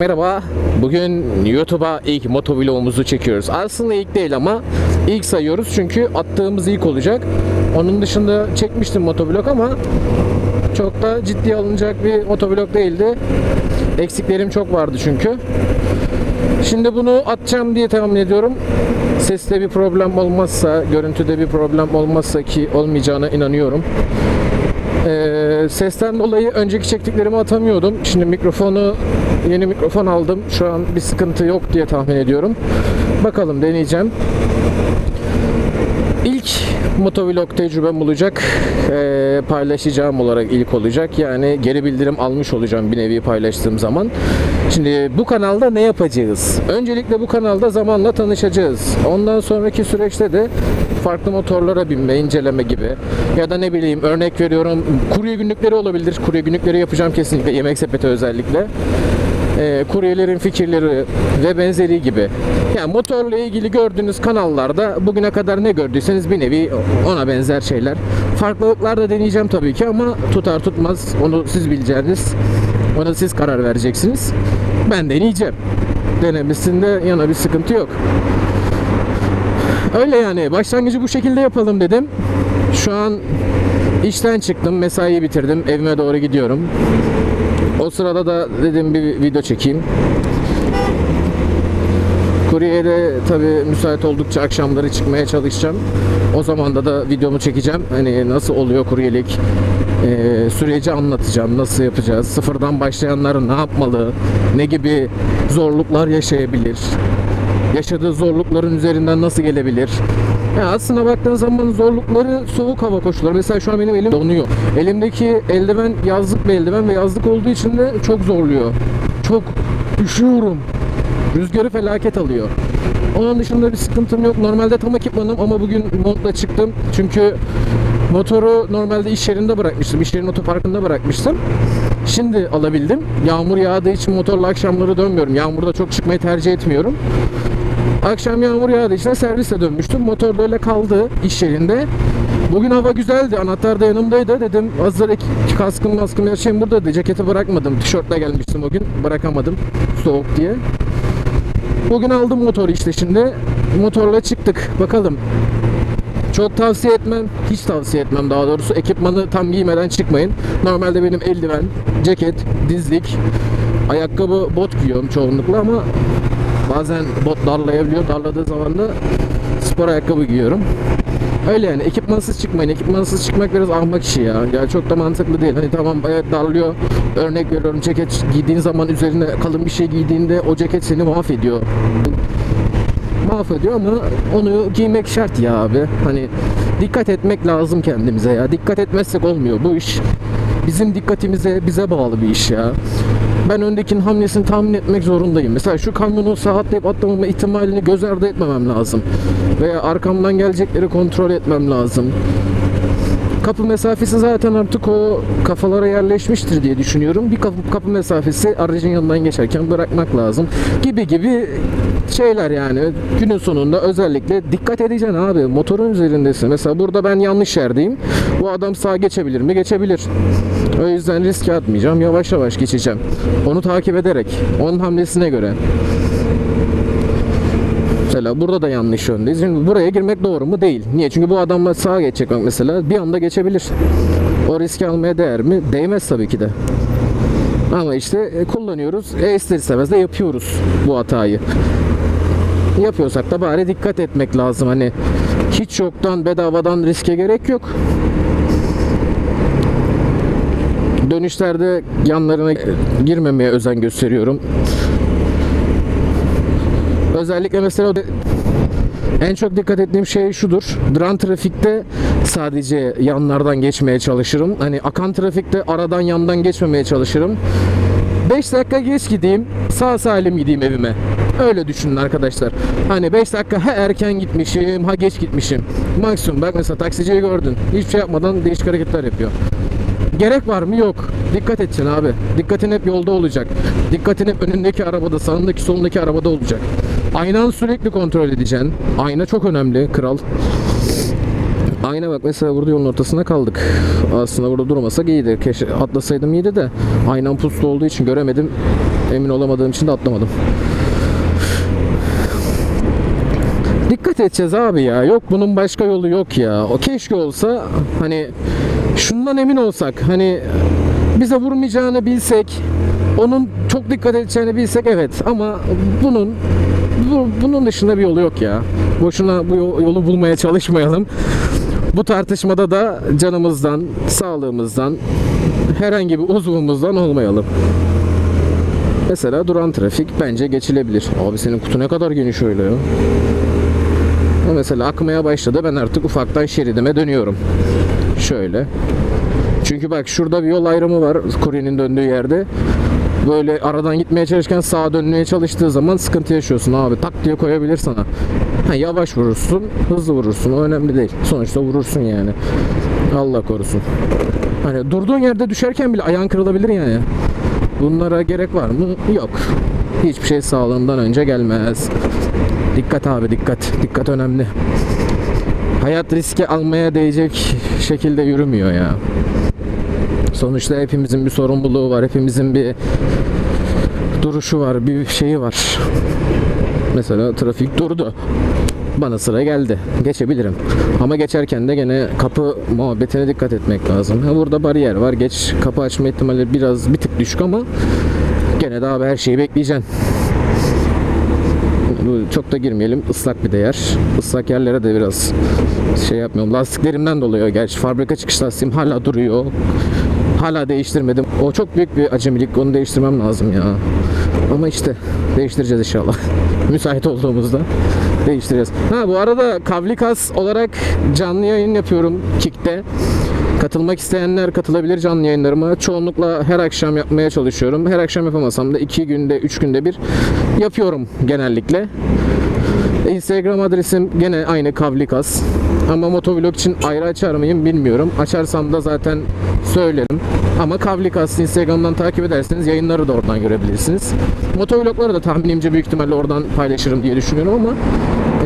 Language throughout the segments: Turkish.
Merhaba, bugün YouTube'a ilk motovlogumuzu çekiyoruz. Aslında ilk değil ama ilk sayıyoruz çünkü attığımız ilk olacak. Onun dışında çekmiştim motovlog ama çok da ciddiye alınacak bir motovlog değildi. Eksiklerim çok vardı çünkü. Şimdi bunu atacağım diye tahmin ediyorum. Seste bir problem olmazsa, görüntüde bir problem olmazsa ki olmayacağına inanıyorum. Ee, sesten dolayı önceki çektiklerimi atamıyordum. Şimdi mikrofonu yeni mikrofon aldım. Şu an bir sıkıntı yok diye tahmin ediyorum. Bakalım deneyeceğim. İlk motovlog tecrübem olacak. Ee, paylaşacağım olarak ilk olacak. Yani geri bildirim almış olacağım bir nevi paylaştığım zaman. Şimdi bu kanalda ne yapacağız? Öncelikle bu kanalda zamanla tanışacağız. Ondan sonraki süreçte de farklı motorlara binme, inceleme gibi ya da ne bileyim örnek veriyorum kurye günlükleri olabilir. Kurye günlükleri yapacağım kesinlikle yemek sepeti özellikle. Ee, kuryelerin fikirleri ve benzeri gibi. Yani motorla ilgili gördüğünüz kanallarda bugüne kadar ne gördüyseniz bir nevi ona benzer şeyler. Farklılıklar da deneyeceğim tabii ki ama tutar tutmaz onu siz bileceğiniz. Ona siz karar vereceksiniz. Ben deneyeceğim. Denemesinde yana bir sıkıntı yok. Öyle yani başlangıcı bu şekilde yapalım dedim. Şu an işten çıktım, mesaiyi bitirdim, evime doğru gidiyorum. O sırada da dedim bir video çekeyim. Kuryeye de tabi müsait oldukça akşamları çıkmaya çalışacağım. O zaman da da videomu çekeceğim. Hani nasıl oluyor kuryelik, ee, süreci anlatacağım. Nasıl yapacağız? Sıfırdan başlayanlar ne yapmalı? Ne gibi zorluklar yaşayabilir? Yaşadığı zorlukların üzerinden nasıl gelebilir? Ya aslında baktığın zaman zorlukları soğuk hava koşulları. Mesela şu an benim elim donuyor. Elimdeki eldiven yazlık bir eldiven ve yazlık olduğu için de çok zorluyor. Çok üşüyorum. Rüzgarı felaket alıyor. Onun dışında bir sıkıntım yok. Normalde tam ekipmanım ama bugün montla çıktım. Çünkü motoru normalde iş yerinde bırakmıştım. İş yerinin otoparkında bırakmıştım. Şimdi alabildim. Yağmur yağdığı için motorla akşamları dönmüyorum. Yağmurda çok çıkmayı tercih etmiyorum. Akşam yağmur yağdığı için servise dönmüştüm. Motor da öyle kaldı iş yerinde. Bugün hava güzeldi. Anahtar da yanımdaydı. Dedim hazır kaskım maskım her şeyim buradaydı. Ceketi bırakmadım. Tişörtle gelmiştim o gün. Bırakamadım. Soğuk diye. Bugün aldım motoru işte şimdi. Motorla çıktık. Bakalım. Çok tavsiye etmem. Hiç tavsiye etmem daha doğrusu. Ekipmanı tam giymeden çıkmayın. Normalde benim eldiven, ceket, dizlik, ayakkabı, bot giyiyorum çoğunlukla ama bazen bot darlayabiliyor. Darladığı zaman da spor ayakkabı giyiyorum. Öyle yani ekipmansız çıkmayın. Ekipmansız çıkmak biraz ahmak işi ya. Ya çok da mantıklı değil. Hani tamam evet darlıyor. Örnek veriyorum ceket giydiğin zaman üzerine kalın bir şey giydiğinde o ceket seni mahvediyor. Mahvediyor ama onu giymek şart ya abi. Hani dikkat etmek lazım kendimize ya. Dikkat etmezsek olmuyor bu iş. Bizim dikkatimize bize bağlı bir iş ya. Ben öndekinin hamlesini tahmin etmek zorundayım. Mesela şu kamyonu sağa atlayıp atlamama ihtimalini göz ardı etmemem lazım. Veya arkamdan gelecekleri kontrol etmem lazım. Kapı mesafesi zaten artık o kafalara yerleşmiştir diye düşünüyorum. Bir kapı, kapı mesafesi aracın yanından geçerken bırakmak lazım. Gibi gibi şeyler yani. Günün sonunda özellikle dikkat edeceksin abi. Motorun üzerindesin. Mesela burada ben yanlış yerdeyim. Bu adam sağa geçebilir mi? Geçebilir. O yüzden riske atmayacağım. Yavaş yavaş geçeceğim. Onu takip ederek. Onun hamlesine göre. Mesela burada da yanlış yöndeyiz. Şimdi buraya girmek doğru mu? Değil. Niye? Çünkü bu adamla sağa geçecek mesela. Bir anda geçebilir. O riski almaya değer mi? Değmez tabii ki de. Ama işte e, kullanıyoruz. E ister istemez de yapıyoruz bu hatayı. Yapıyorsak da bari dikkat etmek lazım. Hani hiç yoktan bedavadan riske gerek yok. Dönüşlerde yanlarına girmemeye özen gösteriyorum. Özellikle mesela en çok dikkat ettiğim şey şudur. Duran trafikte sadece yanlardan geçmeye çalışırım. Hani akan trafikte aradan yandan geçmemeye çalışırım. 5 dakika geç gideyim, sağ salim gideyim evime. Öyle düşünün arkadaşlar. Hani 5 dakika ha erken gitmişim, ha geç gitmişim. Maksimum bak mesela taksiciyi gördün. Hiçbir şey yapmadan değişik hareketler yapıyor. Gerek var mı? Yok. Dikkat edeceksin abi. Dikkatin hep yolda olacak. Dikkatin hep önündeki arabada, sağındaki, solundaki arabada olacak. Aynan sürekli kontrol edeceksin. Ayna çok önemli, kral. Ayna bak mesela burada yolun ortasında kaldık. Aslında burada durmasak iyiydi. Keşke atlasaydım iyiydi de. Aynan puslu olduğu için göremedim. Emin olamadığım için de atlamadım. Dikkat edeceğiz abi ya. Yok bunun başka yolu yok ya. O keşke olsa hani şundan emin olsak. Hani bize vurmayacağını bilsek onun çok dikkat edeceğini bilsek evet ama bunun bu, bunun dışında bir yolu yok ya. Boşuna bu yo- yolu bulmaya çalışmayalım. Bu tartışmada da canımızdan, sağlığımızdan, herhangi bir uzvumuzdan olmayalım. Mesela duran trafik bence geçilebilir. Abi senin kutu ne kadar geniş öyle ya. Mesela akmaya başladı. Ben artık ufaktan şeridime dönüyorum. Şöyle. Çünkü bak şurada bir yol ayrımı var kuryenin döndüğü yerde. Böyle aradan gitmeye çalışırken sağa dönmeye çalıştığı zaman sıkıntı yaşıyorsun abi. Tak diye koyabilir sana. Ha, yavaş vurursun, hızlı vurursun. O önemli değil. Sonuçta vurursun yani. Allah korusun. Hani durduğun yerde düşerken bile ayağın kırılabilir yani. Bunlara gerek var mı? Yok. Hiçbir şey sağlığından önce gelmez. Dikkat abi dikkat. Dikkat önemli. Hayat riski almaya değecek şekilde yürümüyor ya. Sonuçta hepimizin bir sorumluluğu var. Hepimizin bir duruşu var. Bir şeyi var. Mesela trafik durdu. Bana sıra geldi. Geçebilirim. Ama geçerken de gene kapı muhabbetine dikkat etmek lazım. Ha, burada bariyer var. Geç kapı açma ihtimali biraz bir tık düşük ama gene daha her şeyi bekleyeceksin. Çok da girmeyelim. Islak bir de yer. Islak yerlere de biraz şey yapmıyorum. Lastiklerimden dolayı gerçi. Fabrika çıkış lastiğim hala duruyor. Hala değiştirmedim. O çok büyük bir acemilik. Onu değiştirmem lazım ya. Ama işte değiştireceğiz inşallah. Müsait olduğumuzda değiştireceğiz. Ha bu arada Kavlikas olarak canlı yayın yapıyorum Kik'te. Katılmak isteyenler katılabilir canlı yayınlarıma. Çoğunlukla her akşam yapmaya çalışıyorum. Her akşam yapamasam da iki günde, üç günde bir yapıyorum genellikle. Instagram adresim gene aynı Kavlikas. Ama motovlog için ayrı açar mıyım bilmiyorum. Açarsam da zaten söylerim. Ama Kavlikas Instagram'dan takip ederseniz yayınları da oradan görebilirsiniz. Motovlogları da tahminimce büyük ihtimalle oradan paylaşırım diye düşünüyorum ama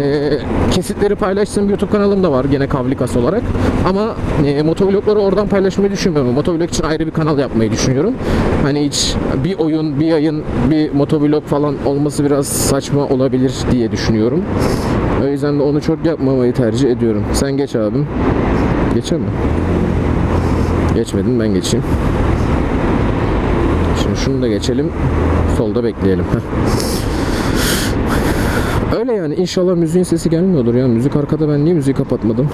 e, kesitleri paylaştığım YouTube kanalım da var gene Kavlikas olarak. Ama e, motovlogları oradan paylaşmayı düşünmüyorum. Motovlog için ayrı bir kanal yapmayı düşünüyorum. Hani hiç bir oyun, bir yayın, bir motovlog falan olması biraz saçma olabilir diye düşünüyorum. O yüzden de onu çok yapmamayı tercih ediyorum. Sen geç abim. Geçer mi? Geçmedin ben geçeyim. Şimdi şunu da geçelim. Solda bekleyelim. Öyle yani inşallah müziğin sesi gelmiyordur ya. Müzik arkada ben niye müziği kapatmadım?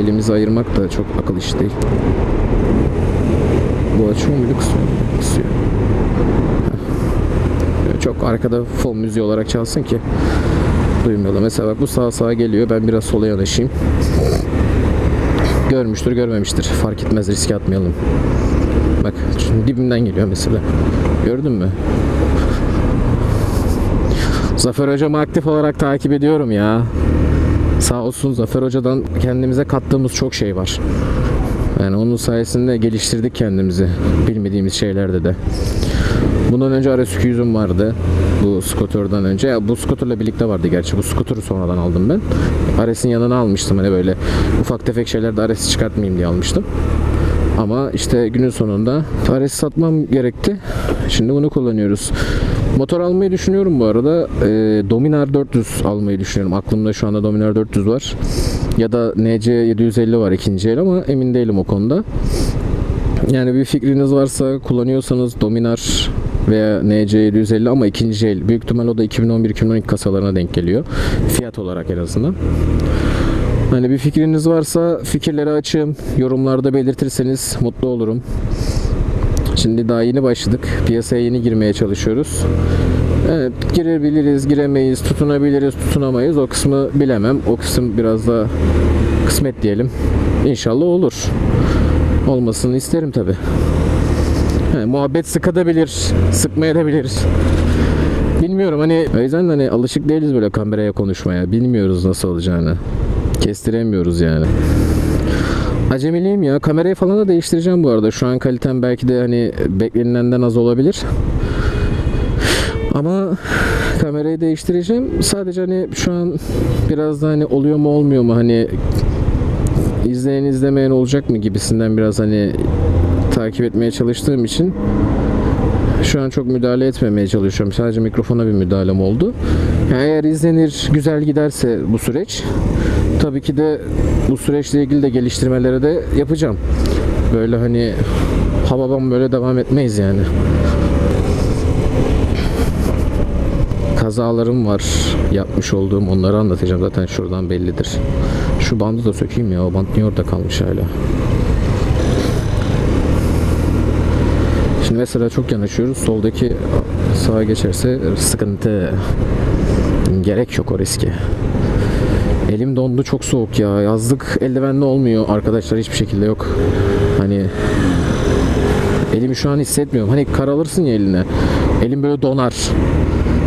Elimizi ayırmak da çok akıl işi değil. Bu açıyor muydu kısıyor? Kısıyor. Çok arkada fon müziği olarak çalsın ki duymuyorlar. Mesela bak bu sağa sağa geliyor. Ben biraz sola yanaşayım. Görmüştür görmemiştir. Fark etmez riske atmayalım. Bak şimdi dibimden geliyor mesela. Gördün mü? Zafer hocamı aktif olarak takip ediyorum ya. Sağ olsun Zafer hocadan kendimize kattığımız çok şey var. Yani onun sayesinde geliştirdik kendimizi. Bilmediğimiz şeylerde de. Bundan önce RS200'üm vardı. Bu skuterdan önce. Ya bu skuterla birlikte vardı gerçi. Bu skuturu sonradan aldım ben. RS'in yanına almıştım. Hani böyle ufak tefek şeylerde RS çıkartmayayım diye almıştım. Ama işte günün sonunda RS satmam gerekti. Şimdi bunu kullanıyoruz. Motor almayı düşünüyorum bu arada. Ee, Dominar 400 almayı düşünüyorum. Aklımda şu anda Dominar 400 var. Ya da NC 750 var ikinci el ama emin değilim o konuda. Yani bir fikriniz varsa kullanıyorsanız Dominar veya NC 750 ama ikinci el. Büyük ihtimal o da 2011-2012 kasalarına denk geliyor. Fiyat olarak en azından. Hani bir fikriniz varsa fikirleri açığım. Yorumlarda belirtirseniz mutlu olurum. Şimdi daha yeni başladık. Piyasaya yeni girmeye çalışıyoruz. Evet, girebiliriz, giremeyiz, tutunabiliriz, tutunamayız. O kısmı bilemem. O kısım biraz da kısmet diyelim. İnşallah olur. Olmasını isterim muhabbet sıkabilir, sıkmayabilir. Bilmiyorum hani o yüzden de hani alışık değiliz böyle kameraya konuşmaya. Bilmiyoruz nasıl olacağını. Kestiremiyoruz yani. Acemiliyim ya. Kamerayı falan da değiştireceğim bu arada. Şu an kalitem belki de hani beklenilenden az olabilir. Ama kamerayı değiştireceğim. Sadece hani şu an biraz da hani oluyor mu olmuyor mu hani izleyen izlemeyen olacak mı gibisinden biraz hani takip etmeye çalıştığım için şu an çok müdahale etmemeye çalışıyorum. Sadece mikrofona bir müdahalem oldu. Yani eğer izlenir, güzel giderse bu süreç tabii ki de bu süreçle ilgili de geliştirmeleri de yapacağım. Böyle hani havaban böyle devam etmeyiz yani. Kazalarım var yapmış olduğum onları anlatacağım zaten şuradan bellidir. Şu bandı da sökeyim ya o bant niye orada kalmış hala. Şimdi mesela çok yanaşıyoruz. Soldaki sağa geçerse sıkıntı. Gerek yok o riske. Elim dondu çok soğuk ya. Yazlık eldivenli olmuyor arkadaşlar hiçbir şekilde yok. Hani elimi şu an hissetmiyorum. Hani karalırsın ya eline. Elim böyle donar.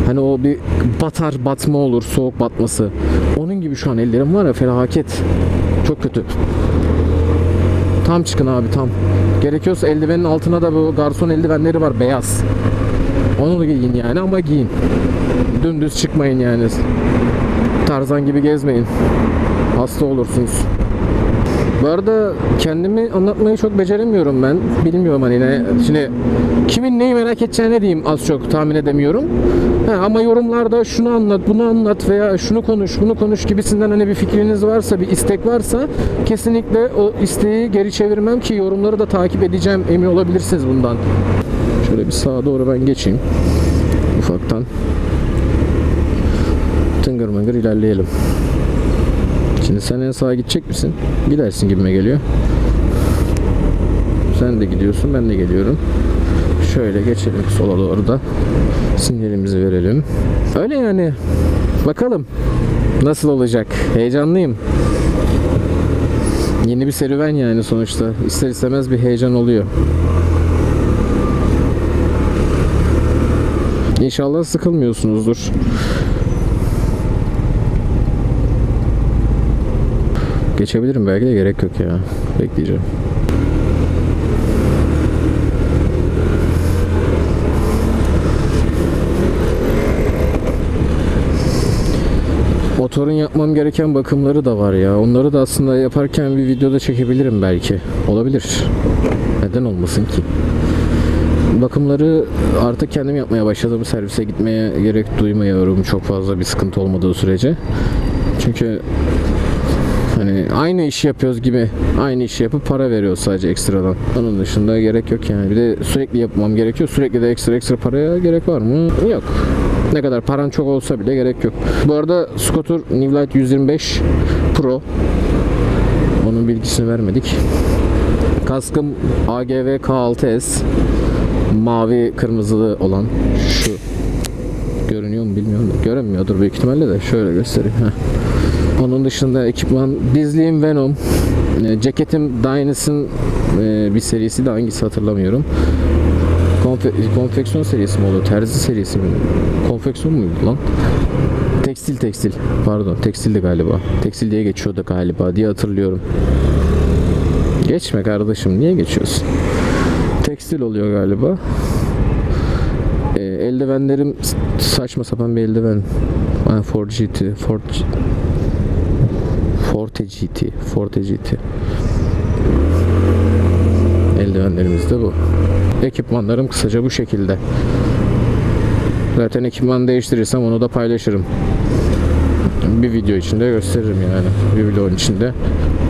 Hani o bir batar batma olur soğuk batması. Onun gibi şu an ellerim var ya felaket. Çok kötü. Tam çıkın abi tam. Gerekiyorsa eldivenin altına da bu garson eldivenleri var beyaz. Onu da giyin yani ama giyin. Dümdüz çıkmayın yani. Tarzan gibi gezmeyin. Hasta olursunuz. Bu arada kendimi anlatmayı çok beceremiyorum ben. Bilmiyorum hani ne. Şimdi kimin neyi merak edeceğini diyeyim az çok tahmin edemiyorum. Ha, ama yorumlarda şunu anlat, bunu anlat veya şunu konuş, bunu konuş gibisinden hani bir fikriniz varsa, bir istek varsa kesinlikle o isteği geri çevirmem ki yorumları da takip edeceğim. Emin olabilirsiniz bundan. Şöyle bir sağa doğru ben geçeyim. Ufaktan. Tıngır mıngır ilerleyelim. Şimdi sen en sağa gidecek misin? Gidersin gibime geliyor. Sen de gidiyorsun, ben de geliyorum. Şöyle geçelim sola doğru da. Sinyalimizi verelim. Öyle yani. Bakalım nasıl olacak. Heyecanlıyım. Yeni bir serüven yani sonuçta. İster istemez bir heyecan oluyor. İnşallah sıkılmıyorsunuzdur. Geçebilirim belki de gerek yok ya. Bekleyeceğim. Motorun yapmam gereken bakımları da var ya. Onları da aslında yaparken bir videoda çekebilirim belki. Olabilir. Neden olmasın ki? Bakımları artık kendim yapmaya başladım. Servise gitmeye gerek duymuyorum çok fazla bir sıkıntı olmadığı sürece. Çünkü Hani aynı işi yapıyoruz gibi aynı işi yapıp para veriyoruz sadece ekstradan. Onun dışında gerek yok yani. Bir de sürekli yapmam gerekiyor. Sürekli de ekstra ekstra paraya gerek var mı? Yok. Ne kadar paran çok olsa bile gerek yok. Bu arada Scooter New Light 125 Pro. Onun bilgisini vermedik. Kaskım AGV K6S. Mavi kırmızılı olan şu. Görünüyor mu bilmiyorum. Görünmüyordur büyük ihtimalle de. Şöyle göstereyim. Heh. Onun dışında ekipman dizliğim Venom. E, ceketim Dynas'ın e, bir serisi de hangisi hatırlamıyorum. Konfe- konfeksiyon serisi mi oluyor? Terzi serisi mi? Konfeksiyon muydu lan? Tekstil tekstil. Pardon tekstildi galiba. Tekstil diye geçiyordu galiba diye hatırlıyorum. Geçme kardeşim niye geçiyorsun? Tekstil oluyor galiba. E, eldivenlerim saçma sapan bir eldiven. Ha, Ford GT. Ford Forte GT. Forte GT. Eldivenlerimiz de bu. Ekipmanlarım kısaca bu şekilde. Zaten ekipman değiştirirsem onu da paylaşırım. Bir video içinde gösteririm yani. Bir vlogun içinde.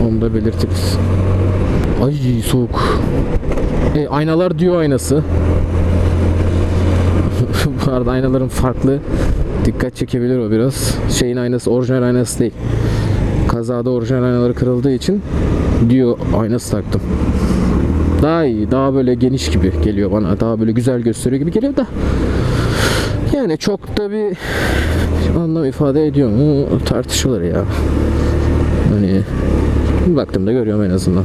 Onu da belirtiriz. Ay soğuk. E, aynalar diyor aynası. Bu arada aynaların farklı. Dikkat çekebilir o biraz. Şeyin aynası orijinal aynası değil. Kazada orijinal aynaları kırıldığı için diyor aynası taktım. Daha iyi, daha böyle geniş gibi geliyor bana. Daha böyle güzel gösteriyor gibi geliyor da. Yani çok da bir anlam ifade ediyor mu tartışılır ya. Hani baktığımda görüyorum en azından.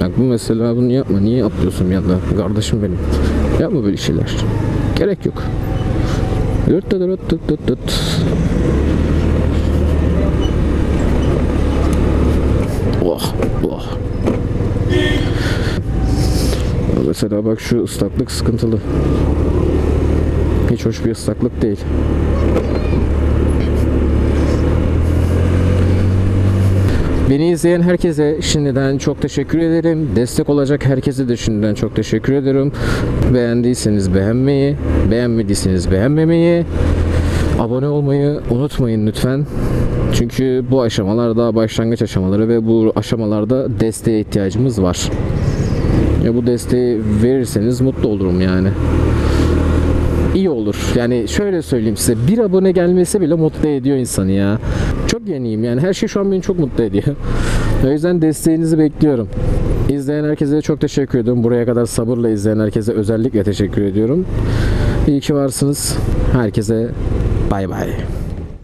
Bak bu mesela bunu yapma. Niye atlıyorsun bir anda? Kardeşim benim. Yapma böyle şeyler. Gerek yok. Yırt dıt dıt dıt dıt dıt. Oh, oh. Mesela bak şu ıslaklık sıkıntılı. Hiç hoş bir ıslaklık değil. Beni izleyen herkese şimdiden çok teşekkür ederim. Destek olacak herkese de şimdiden çok teşekkür ederim. Beğendiyseniz beğenmeyi, beğenmediyseniz beğenmemeyi, abone olmayı unutmayın lütfen. Çünkü bu aşamalar daha başlangıç aşamaları ve bu aşamalarda desteğe ihtiyacımız var. Ya bu desteği verirseniz mutlu olurum yani. İyi olur. Yani şöyle söyleyeyim size bir abone gelmesi bile mutlu ediyor insanı ya. Çok yeniyim yani her şey şu an beni çok mutlu ediyor. O yüzden desteğinizi bekliyorum. İzleyen herkese çok teşekkür ediyorum. Buraya kadar sabırla izleyen herkese özellikle teşekkür ediyorum. İyi ki varsınız. Herkese bay bay.